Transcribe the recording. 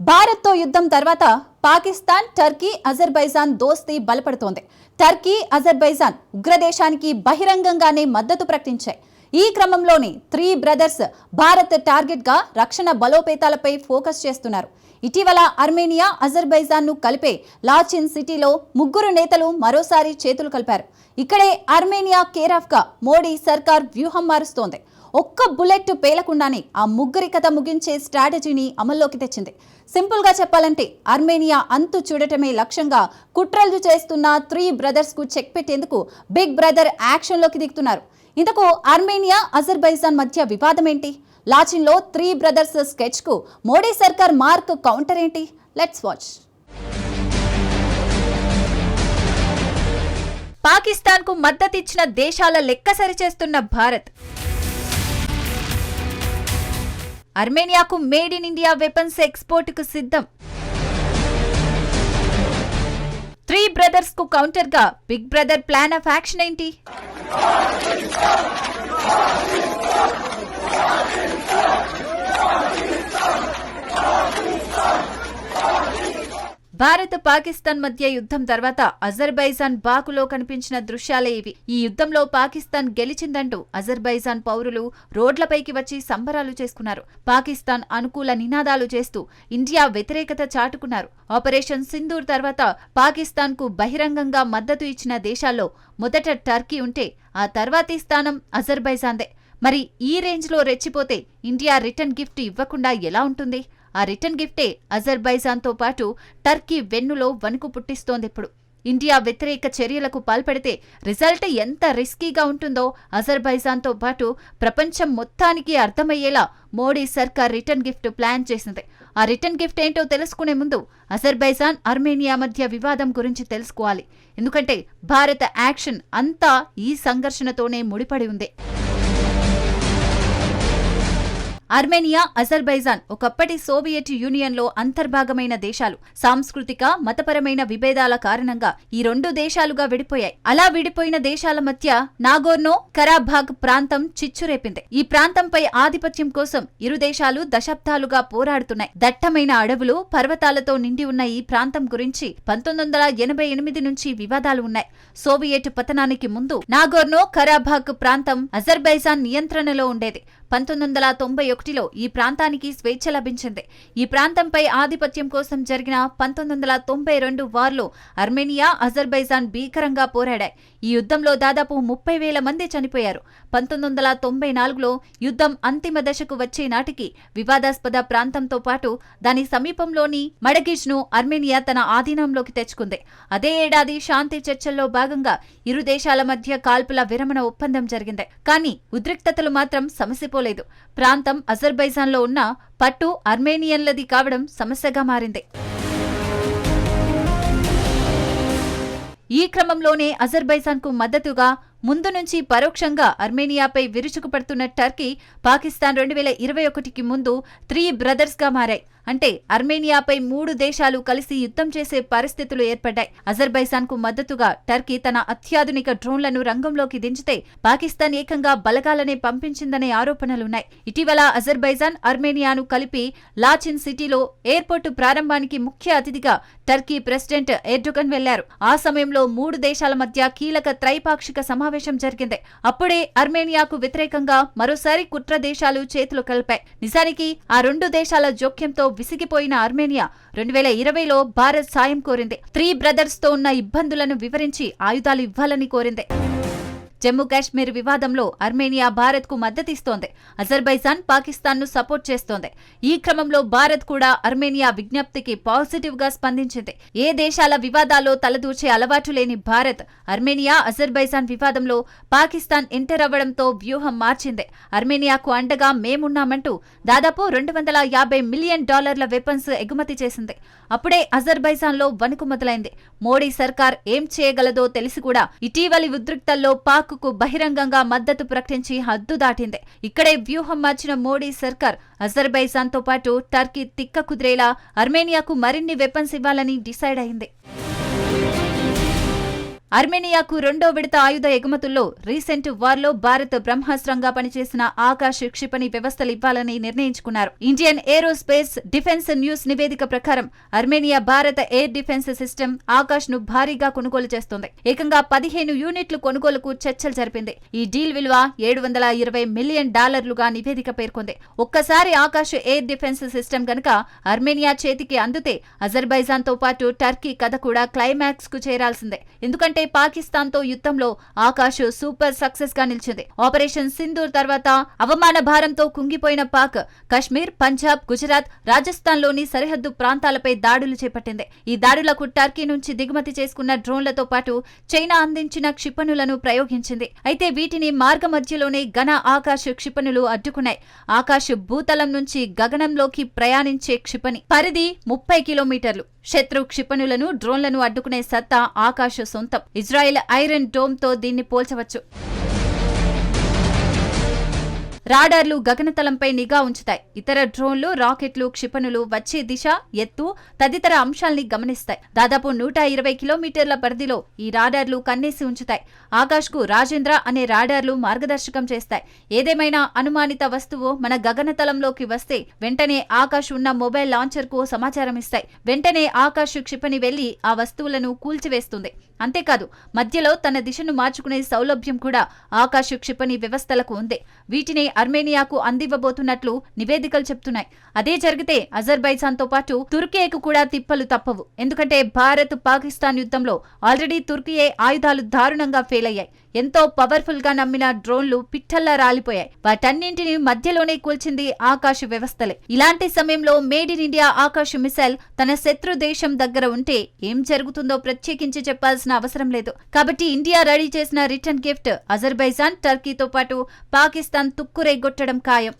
భారత్తో యుద్ధం తర్వాత పాకిస్తాన్ టర్కీ అజర్బైజాన్ దోస్తీ బలపడుతోంది. టర్కీ అజర్బైజాన్ ఉగ్రదేశానికి బహిరంగంగానే మద్దతు ప్రకటించాయి. ఈ క్రమంలోని త్రీ బ్రదర్స్ భారత్ టార్గెట్గా రక్షణ బలోపేతాలపై ఫోకస్ చేస్తున్నారు. ఇటీవల అర్మేనియా అజర్బైజాన్ను కలిపే లాచిన్ సిటీలో ముగ్గురు నేతలు మరోసారి చేతులు కలిపారు. ఇక్కడే అర్మేనియా కేరాఫ్గా మోడీ సర్కార్ వ్యూహం మారుస్తోంది. ఒక్క బుల్లెట్ పేలకుండానే ఆ ముగ్గురి కథ ముగించే స్ట్రాటజీని అమల్లోకి తెచ్చింది. సింపుల్గా చెప్పాలంటే అర్మేనియా అంతు చూడటమే లక్ష్యంగా కుట్రలు చేస్తున్న త్రీ బ్రదర్స్కు చెక్ పెట్టేందుకు బిగ్ బ్రదర్ యాక్షన్లోకి దిగుతున్నారు. ఇంతకు అర్మేనియా అజర్బైజాన్ మధ్య వివాదం ఏంటి లాచిన్లో త్రీ బ్రదర్స్ స్కెచ్కు మోడీ సర్కార్ మార్క్ కౌంటర్ ఏంటి? Let's watch. పాకిస్తాన్కు మద్దతిచ్చిన దేశాల లెక్క సరిచేస్తున్న భారత్. అర్మేనియాకు మేడ్ ఇన్ ఇండియా వెపన్స్ ఎక్స్పోర్ట్కు సిద్ధం. త్రీ బ్రదర్స్కు కౌంటర్గా big brother plan of action ఏంటి? భారత్ పాకిస్తాన్ మధ్య యుద్ధం తర్వాత అజర్బైజాన్ బాకులో కనిపించిన దృశ్యాలే ఇవి. ఈ యుద్ధంలో పాకిస్తాన్ గెలిచిందంటూ అజర్బైజాన్ పౌరులు రోడ్లపైకి వచ్చి సంబరాలు చేసుకున్నారు. పాకిస్తాన్ అనుకూల నినాదాలు చేస్తూ ఇండియా వ్యతిరేకత చాటుకున్నారు. ఆపరేషన్ సింధూర్ తర్వాత పాకిస్తాన్కు బహిరంగంగా మద్దతు ఇచ్చిన దేశాల్లో మొదట టర్కీ ఉంటే ఆ తర్వాతి స్థానం అజర్బైజాన్దే. మరి ఈ రేంజ్లో రెచ్చిపోతే ఇండియా రిటర్న్ గిఫ్ట్ ఇవ్వకుండా ఎలా ఉంటుంది? ఆ రిటర్న్ గిఫ్టే అజర్బైజాన్తో పాటు టర్కీ వెన్నులో వణుకు పుట్టిస్తోంది ఇప్పుడు. ఇండియా వ్యతిరేక చర్యలకు పాల్పడితే రిజల్ట్ ఎంత రిస్కీగా ఉంటుందో అజర్బైజాన్తో పాటు ప్రపంచం మొత్తానికి అర్థమయ్యేలా మోడీ సర్కార్ రిటర్న్ గిఫ్ట్ ప్లాన్ చేసింది. ఆ రిటర్న్ గిఫ్ట్ ఏంటో తెలుసుకునే ముందు అజర్బైజాన్ అర్మేనియా మధ్య వివాదం గురించి తెలుసుకోవాలి. ఎందుకంటే భారత యాక్షన్ అంతా ఈ సంఘర్షణతోనే ముడిపడి ఉంది. ఆర్మేనియా అజర్బైజాన్ ఒకప్పటి సోవియట్ యూనియన్లో అంతర్భాగమైన దేశాలు. సాంస్కృతిక మతపరమైన విభేదాల కారణంగా ఈ రెండు దేశాలుగా విడిపోయాయి. అలా విడిపోయిన దేశాల మధ్య నాగోర్నో కరాబాగ్ ప్రాంతం చిచ్చురేపింది. ఈ ప్రాంతంపై ఆధిపత్యం కోసం ఇరు దేశాలు దశాబ్దాలుగా పోరాడుతున్నాయి. దట్టమైన అడవులు పర్వతాలతో నిండి ఉన్న ఈ ప్రాంతం గురించి పంతొమ్మిది వందల ఎనభై ఎనిమిది నుంచి వివాదాలు ఉన్నాయి. సోవియట్ పతనానికి ముందు నాగోర్నో కరాబాగ్ ప్రాంతం అజర్బైజాన్ నియంత్రణలో ఉండేది. పంతొమ్మిది వందల తొంభై ఒకటిలో ఈ ప్రాంతానికి స్వేచ్ఛ లభించింది. ఈ ప్రాంతంపై ఆధిపత్యం కోసం జరిగిన పంతొమ్మిది వందల తొంభై రెండు వార్లో అర్మేనియా అజర్బైజాన్ భీకరంగా పోరాడాయి. ఈ యుద్ధంలో దాదాపు ముప్పై వేల మంది చనిపోయారు. పంతొమ్మిది వందల తొంభై నాలుగులో యుద్ధం అంతిమ దశకు వచ్చే నాటికి వివాదాస్పద ప్రాంతంతో పాటు దాని సమీపంలోని మడగిజ్ను అర్మేనియా తన ఆధీనంలోకి తెచ్చుకుంది. అదే ఏడాది శాంతి చర్చల్లో భాగంగా ఇరు దేశాల మధ్య కాల్పుల విరమణ ఒప్పందం జరిగింది. కానీ ఉద్రిక్తతలు మాత్రం సమసిపోలేదు ప్రాంతం అజర్బైజాన్లో ఉన్న పట్టు అర్మేనియన్లది కావడం సమస్యగా మారింది. ఈ క్రమంలోనే అజర్బైజాన్కు మద్దతుగా ముందు నుంచి పరోక్షంగా అర్మేనియాపై విరుచుకుపడుతున్న టర్కీ పాకిస్తాన్ రెండు వేల ఇరవై ఒకటికి ముందు త్రీ బ్రదర్స్గా మారాయి. అంటే అర్మేనియాపై మూడు దేశాలు కలిసి యుద్ధం చేసే పరిస్థితులు ఏర్పడ్డాయి. అజర్బైజాన్కు మద్దతుగా టర్కీ తన అత్యాధునిక డ్రోన్లను రంగంలోకి దించితే పాకిస్తాన్ ఏకంగా బలగాలనే పంపించిందనే ఆరోపణలున్నాయి. ఇటీవల అజర్బైజాన్ అర్మేనియాను కలిపి లాచిన్ సిటీలో ఎయిర్పోర్టు ప్రారంభానికి ముఖ్య అతిథిగా టర్కీ ప్రెసిడెంట్ ఎర్డొగన్ వెళ్ళారు. ఆ సమయంలో మూడు దేశాల మధ్య కీలక త్రైపాక్షిక సమావేశం జరిగింది. అప్పుడే అర్మేనియాకు వ్యతిరేకంగా మరోసారి కుట్ర దేశాలు చేతులు కలిపాయి. నిజానికి ఆ రెండు దేశాల జోక్యంతో విసిగిపోయిన ఆర్మేనియా రెండు వేల ఇరవైలో భారత్ సాయం కోరింది. త్రీ బ్రదర్స్తో ఉన్న ఇబ్బందులను వివరించి ఆయుధాలు ఇవ్వాలని కోరింది. జమ్మూ కాశ్మీర్ వివాదంలో అర్మేనియా భారత్కు మద్దతిస్తోంది. అజర్బైజాన్ పాకిస్తాన్ను సపోర్ట్ చేస్తోంది. ఈ క్రమంలో భారత్ కూడా అర్మేనియా విజ్ఞప్తికి పాజిటివ్గా స్పందించింది. ఏ దేశాల వివాదాల్లో తలదూర్చే అలవాటు లేని భారత్ అర్మేనియా అజర్బైజాన్ వివాదంలో పాకిస్తాన్ ఎంటర్ అవ్వడంతో వ్యూహం మార్చింది. అర్మేనియాకు అండగా మేమున్నామంటూ దాదాపు రెండు వందల యాభై మిలియన్ డాలర్ల వెపన్స్ ఎగుమతి చేసింది. అప్పుడే అజర్బైజాన్లో వణుకు మొదలైంది. మోడీ సర్కార్ ఏం చేయగలదో తెలిసి కూడా ఇటీవలి ఉద్రిక్తల్లో పాక్కు బహిరంగంగా మద్దతు ప్రకటించి హద్దు దాటింది. ఇక్కడే వ్యూహం మార్చిన మోడీ సర్కార్ అజర్బైజాన్తో పాటు టర్కీ తిక్క కుదిరేలా అర్మేనియాకు మరిన్ని వెపన్స్ ఇవ్వాలని డిసైడ్ అయింది. అర్మేనియాకు రెండో విడత ఆయుధ ఎగుమతుల్లో రీసెంట్ వార్లో భారత్ బ్రహ్మాస్త్రంగా పనిచేసిన ఆకాశ క్షిపణి వ్యవస్థలు ఇవ్వాలని నిర్ణయించుకున్నారు. ఇండియన్ ఏరోస్పేస్ డిఫెన్స్ న్యూస్ నివేదిక ప్రకారం అర్మేనియా భారత ఎయిర్ డిఫెన్స్ సిస్టమ్ ఆకాశ్ను భారీగా కొనుగోలు చేస్తోంది. ఏకంగా పదిహేను యూనిట్లు కొనుగోలుకు చర్చలు జరిపింది. ఈ డీల్ విలువ ఏడు వందల ఇరవై మిలియన్ డాలర్లుగా నివేదిక పేర్కొంది. ఒక్కసారి ఆకాశ్ ఎయిర్ డిఫెన్స్ సిస్టమ్ గనక అర్మేనియా చేతికి అందుతే అజర్బైజాన్తో పాటు టర్కీ కథ కూడా క్లైమాక్స్కు చేరాల్సిందే. ఎందుకంటే పాకిస్తాన్తో యుద్ధంలో ఆకాష్ సూపర్ సక్సెస్గా నిలిచింది. ఆపరేషన్ సింధూర్ తర్వాత అవమాన భారంతో కుంగిపోయిన పాక్ కశ్మీర్ పంజాబ్ గుజరాత్ రాజస్థాన్లోని సరిహద్దు ప్రాంతాలపై దాడులు చేపట్టింది. ఈ దాడులకు టర్కీ నుంచి దిగుమతి చేసుకున్న డ్రోన్లతో పాటు చైనా అందించిన క్షిపణులను ప్రయోగించింది. అయితే వీటిని మార్గ మధ్యలోనే ఘన ఆకాశ క్షిపణులు అడ్డుకున్నాయి. ఆకాశ భూతలం నుంచి గగనంలోకి ప్రయాణించే క్షిపణి పరిధి ముప్పై కిలోమీటర్లు. శత్రు క్షిపణులను డ్రోన్లను అడ్డుకునే సత్తా ఆకాశ సొంతం. ఇజ్రాయెల్ ఐరన్ డోమ్తో దీన్ని పోల్చవచ్చు. రాడార్లు గగనతలంపై నిఘా ఉంచుతాయి. ఇతర డ్రోన్లు రాకెట్లు క్షిపణులు వచ్చే దిశ ఎత్తు తదితర అంశాల్ని గమనిస్తాయి. దాదాపు నూట ఇరవై కిలోమీటర్ల పరిధిలో ఈ రాడార్లు కన్నేసి ఉంచుతాయి. ఆకాష్కు రాజేంద్ర అనే రాడార్లు మార్గదర్శకం చేస్తాయి. ఏదేమైనా అనుమానిత వస్తువు మన గగనతలంలోకి వస్తే వెంటనే ఆకాశ్ ఉన్న మొబైల్ లాంచర్కు సమాచారం ఇస్తాయి. వెంటనే ఆకాష్ క్షిపణి వెళ్ళి ఆ వస్తువులను కూల్చివేస్తుంది. అంతేకాదు మధ్యలో తన దిశను మార్చుకునే సౌలభ్యం కూడా ఆకాశ క్షిపణి వ్యవస్థలకు ఉంది. వీటిని అర్మేనియాకు అందివ్వబోతున్నట్లు నివేదికలు చెప్తున్నాయి. అదే జరిగితే అజర్బైజాన్తో పాటు తుర్కీకు కూడా తిప్పలు తప్పవు. ఎందుకంటే భారత్ పాకిస్తాన్ యుద్ధంలో ఆల్రెడీ తుర్కీయే ఆయుధాలు దారుణంగా ఫెయిల్ అయ్యాయి ఎంతో పవర్ఫుల్గా నమ్మిన డ్రోన్లు పిట్టల్లా రాలిపోయాయి. వాటన్నింటినీ మధ్యలోనే కూల్చింది ఆకాశ వ్యవస్థలే. ఇలాంటి సమయంలో made in India Akash missile తన శత్రు దేశం దగ్గర ఉంటే ఏం జరుగుతుందో ప్రత్యేకించి చెప్పాల్సిన అవసరం లేదు. కాబట్టి ఇండియా రెడీ చేసిన రిటర్న్ గిఫ్ట్ అజర్బైజాన్ టర్కీతో పాటు పాకిస్తాన్ తుక్కురేగొట్టడం ఖాయం.